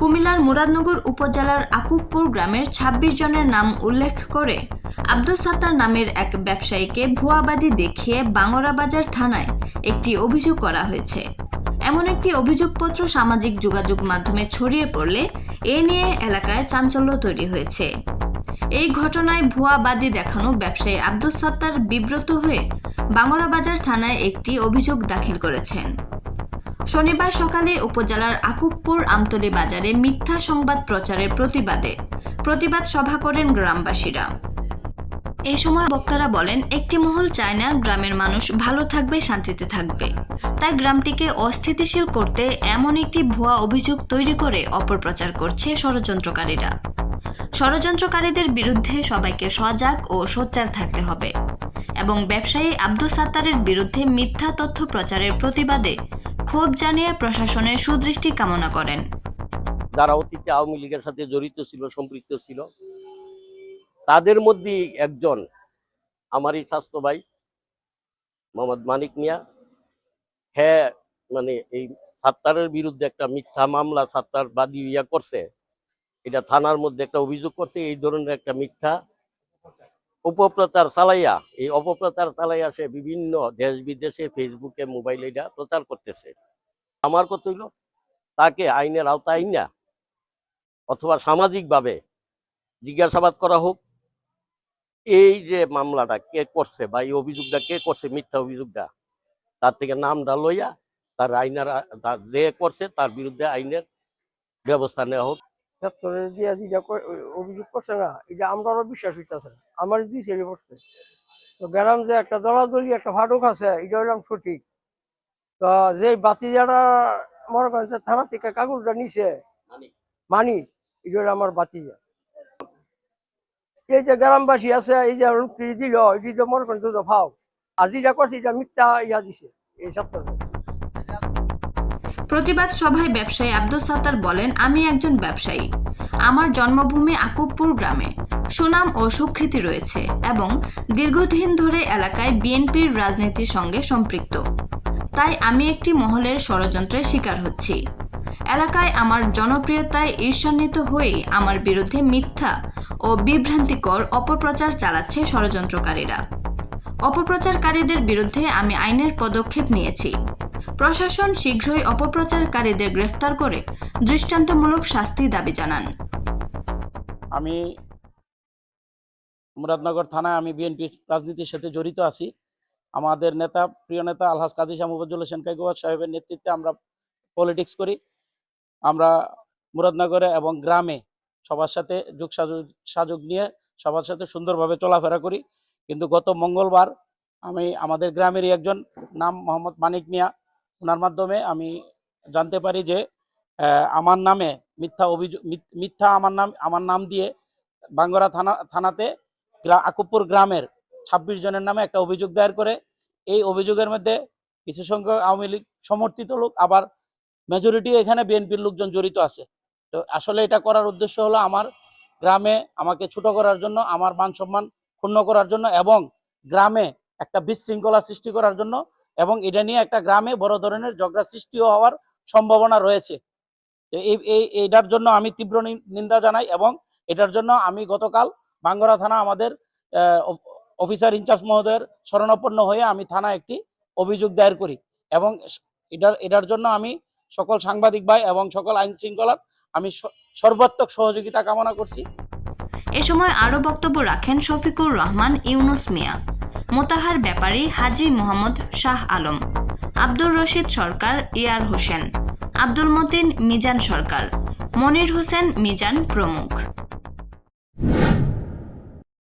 কুমিল্লার মুরাদনগর উপজেলার আকুবপুর গ্রামের ২৬ জনের নাম উল্লেখ করে আব্দুল সাত্তার নামের এক ব্যবসায়ীকে ভুয়াবাদী দেখিয়ে বাংলাবাজার থানায় একটি অভিযোগ করা হয়েছে। এমন একটি অভিযোগপত্র সামাজিক যোগাযোগ মাধ্যমে ছড়িয়ে পড়লে এ নিয়ে এলাকায় চাঞ্চল্য তৈরি হয়েছে। এই ঘটনায় ভুয়াবাদী দেখানো ব্যবসায়ী আব্দুল সাত্তার বিব্রত হয়ে বাংলাবাজার থানায় একটি অভিযোগ দাখিল করেছেন। শনিবার সকালে উপজেলার আকুবপুর আমতলী বাজারে মিথ্যা সংবাদ প্রচারের প্রতিবাদে প্রতিবাদ সভা করেন গ্রামবাসীরা। এই সময় বক্তারা বলেন, একটি মহল চায় না গ্রামের মানুষ ভালো থাকবে, শান্তিতে থাকবে। তাই গ্রামটিকে অস্থিতিশীল করতে এমন একটি ভুয়া অভিযোগ তৈরি করে অপপ্রচার করছে ষড়যন্ত্রকারীরা। ষড়যন্ত্রকারীদের বিরুদ্ধে সবাইকে সজাগ ও সোচ্চার থাকতে হবে এবং ব্যবসায়ী আব্দুল সাত্তারের বিরুদ্ধে মিথ্যা তথ্য প্রচারের প্রতিবাদে ক্ষোভ জানিয়ে প্রশাসনের সুদৃষ্টি কামনা করেন। যারা অতীতে আওয়ামী লীগের সাথে জড়িত ছিল, সম্পৃক্ত ছিল, তাদের মধ্যে একজন আমারই স্বাস্থ্য ভাই, মোহাম্মদ মানিক মিয়া। হ্যাঁ মানে এই সাত্তারের বিরুদ্ধে একটা মিথ্যা মামলা সাত্তার বাদী ইয়া করছে, এটা থানার মধ্যে একটা অভিযোগ করছে, এই ধরনের একটা মিথ্যা উপপ্রচার চালাইয়া, এই অপপ্রচার চালাইয়া সে বিভিন্ন দেশ বিদেশে ফেসবুকে মোবাইলে এটা প্রচার করতেছে। আমার কত হইল, তাকে আইনের আওতায় আইনা, অথবা সামাজিকভাবে জিজ্ঞাসাবাদ করা হোক। এই যে মামলাটা কে করছে বা এই অভিযোগটা কে করছে, মিথ্যা অভিযোগটা, তার থেকে নামটা লইয়া তার আইনের যে করছে তার বিরুদ্ধে আইনের ব্যবস্থা নেওয়া হোক। ছাত্রের দিয়া যেটা অভিযোগ করছে না। এটা আমরাও বিশ্বাস হইতেছে না। আমার দুই ছেলে পড়ছে। তো গ্রাম যে একটা দলাদলি, একটা ফাটক আছে, এটা হইলাম সঠিক। তো যে বাতি যারা মনে করেন যে থানা থেকে কাগজটা নিছে, মানি, এটা হলো আমার বাতিজা। এই যে গ্রামবাসী আছে, এই যে লোকটি দিল, এটি তো মনে করেন তো ফাও। আর যেটা করছে, এটা মিথ্যা ইয়া দিছে, এই ছাত্র। প্রতিবাদ সভায় ব্যবসায়ী আব্দুল সাত্তার বলেন, আমি একজন ব্যবসায়ী। আমার জন্মভূমি আকুবপুর গ্রামে। সুনাম ও সুখ্যাতি রয়েছে এবং দীর্ঘদিন ধরে এলাকায় বিএনপির রাজনীতির সঙ্গে সম্পৃক্ত। তাই আমি একটি মহলের ষড়যন্ত্রের শিকার হচ্ছি। এলাকায় আমার জনপ্রিয়তায় ঈর্ষান্বিত হয়েই আমার বিরুদ্ধে মিথ্যা ও বিভ্রান্তিকর অপপ্রচার চালাচ্ছে ষড়যন্ত্রকারীরা। অপপ্রচারকারীদের বিরুদ্ধে আমি আইনের পদক্ষেপ নিয়েছি। প্রশাসন শীঘ্রই অপপ্রচারকারীদের গ্রেফতার করে দৃষ্টান্তমূলক শাস্তি দাবি জানান। আমি মুরাদনগর থানায় আমি বিএনপি রাজনীতির সাথে জড়িত আছি। আমাদের নেতা, প্রিয় নেতা আলহাজ কাজী শামুবুজ্জুল হোসেন কাইকুয়াদ সাহেবের নেতৃত্বে আমরা পলিটিক্স করি। আমরা মুরাদনগরে এবং গ্রামে সবার সাথে যোগ সাযোগ সাযোগ নিয়ে সবার সাথে সুন্দরভাবে চলাফেরা করি। কিন্তু গত মঙ্গলবার আমি আমাদের গ্রামেরই একজন, নাম মোহাম্মদ মানিক মিয়া ওনার মাধ্যমে আমি জানতে পারি যে আমার নামে মিথ্যা অভিযোগ, মিথ- মিথ্যা আমার নাম আমার নাম দিয়ে বাঙ্গরা থানা, থানাতে আকুবপুর গ্রামের ছাব্বিশ জনের নামে একটা অভিযোগ দায়ের করে। এই অভিযোগের মধ্যে কিছু সংখ্যক আওয়ামী লীগ সমর্থিত লোক, আবার মেজরিটি এখানে বিএনপির লোকজন জড়িত আছে। তো আসলে এটা করার উদ্দেশ্য হলো আমার গ্রামে আমাকে ছোট করার জন্য, আমার মান সম্মান ক্ষুণ্ণ করার জন্য এবং গ্রামে একটা বিশৃঙ্খলা সৃষ্টি করার জন্য এবং এটা নিয়ে একটা গ্রামে বড় ধরনের ঝগড়া সৃষ্টিও হওয়ার সম্ভাবনা রয়েছে। এই এটার জন্য আমি তীব্র নিন্দা জানাই এবং এটার জন্য আমি গতকাল বাঙ্গরা থানা আমাদের অফিসার ইনচার্জ মহোদয়ের শরণাপন্ন হয়ে আমি থানা একটি অভিযোগ দায়ের করি এবং এটার এটার জন্য আমি সকল সাংবাদিক ভাই এবং সকল আইন শৃঙ্খলার আমি সর্বাত্মক সহযোগিতা কামনা করছি। এ সময় আরও বক্তব্য রাখেন শফিকুর রহমান, ইউনুস মিয়া। মোতাহার ব্যাপারী হাজি মোহাম্মদ শাহ আলম, আব্দুর রশিদ সরকার ইয়ার হোসেন। আব্দুল মতিন মিজান সরকার মনির হোসেন মিজান প্রমুখ।